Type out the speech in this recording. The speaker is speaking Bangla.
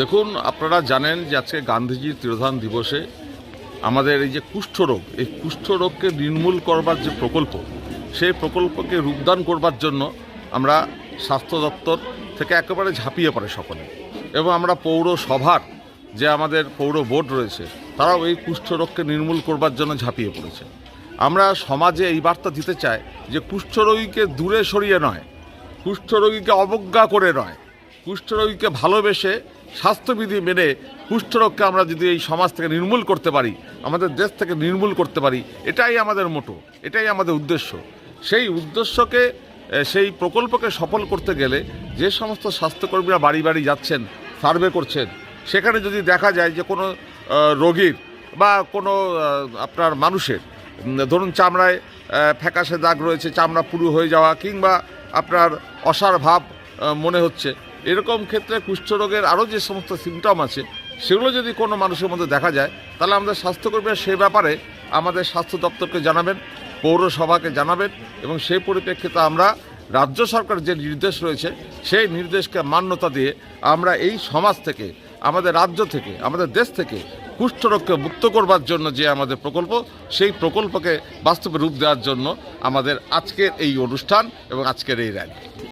দেখুন, আপনারা জানেন যে আজকে গান্ধীজির তিরোধান দিবসে আমাদের এই যে কুষ্ঠরোগ এই কুষ্ঠরোগকে নির্মূল করবার যে প্রকল্প, সেই প্রকল্পকে রূপদান করবার জন্য আমরা স্বাস্থ্য দপ্তর থেকে একেবারে ঝাঁপিয়ে পড়ে সকলে। এবং আমরা পৌরসভার যে আমাদের পৌর বোর্ড রয়েছে, তারাও এই কুষ্ঠরোগকে নির্মূল করবার জন্য ঝাঁপিয়ে পড়েছে। আমরা সমাজে এই বার্তা দিতে চাই যে কুষ্ঠরোগীকে দূরে সরিয়ে নয় কুষ্ঠরোগীকে অবজ্ঞা করে নয় কুষ্ঠরোগীকে ভালোবেসে স্বাস্থ্যবিধি মেনে কুষ্ঠরোগকে আমরা যদি এই সমাজ থেকে নির্মূল করতে পারি, আমাদের দেশ থেকে নির্মূল করতে পারি, এটাই আমাদের মোটো, এটাই আমাদের উদ্দেশ্য। সেই উদ্দেশ্যকে সেই প্রকল্পকে সফল করতে গেলে যে সমস্ত স্বাস্থ্যকর্মীরা বাড়ি বাড়ি যাচ্ছেন, সার্ভে করছেন, সেখানে যদি দেখা যায় যে কোনো রোগীর বা কোনো আপনার মানুষের ধরুন চামড়ায় ফ্যাকাশে দাগ রয়েছে, চামড়া পুরু হয়ে যাওয়া কিংবা আপনার অসার ভাব মনে হচ্ছে এরকম ক্ষেত্রে কুষ্ঠরোগের আরও যে সমস্ত সিমটম আছে, সেগুলো যদি কোনো মানুষের মধ্যে দেখা যায়, তাহলে আমাদের স্বাস্থ্যকর্মীরা সে ব্যাপারে আমাদের স্বাস্থ্য দপ্তরকে জানাবেন, পৌরসভাকে জানাবেন এবং সেই পরিপ্রেক্ষিতে আমরা রাজ্য সরকার যে নির্দেশ রয়েছে, সেই নির্দেশকে মান্যতা দিয়ে আমরা এই সমাজ থেকে, আমাদের রাজ্য থেকে, আমাদের দেশ থেকে কুষ্ঠরোগকে মুক্ত করবার জন্য যে আমাদের প্রকল্প, সেই প্রকল্পকে বাস্তবে রূপ দেওয়ার জন্য আমাদের আজকের এই অনুষ্ঠান এবং আজকের এই র্যালি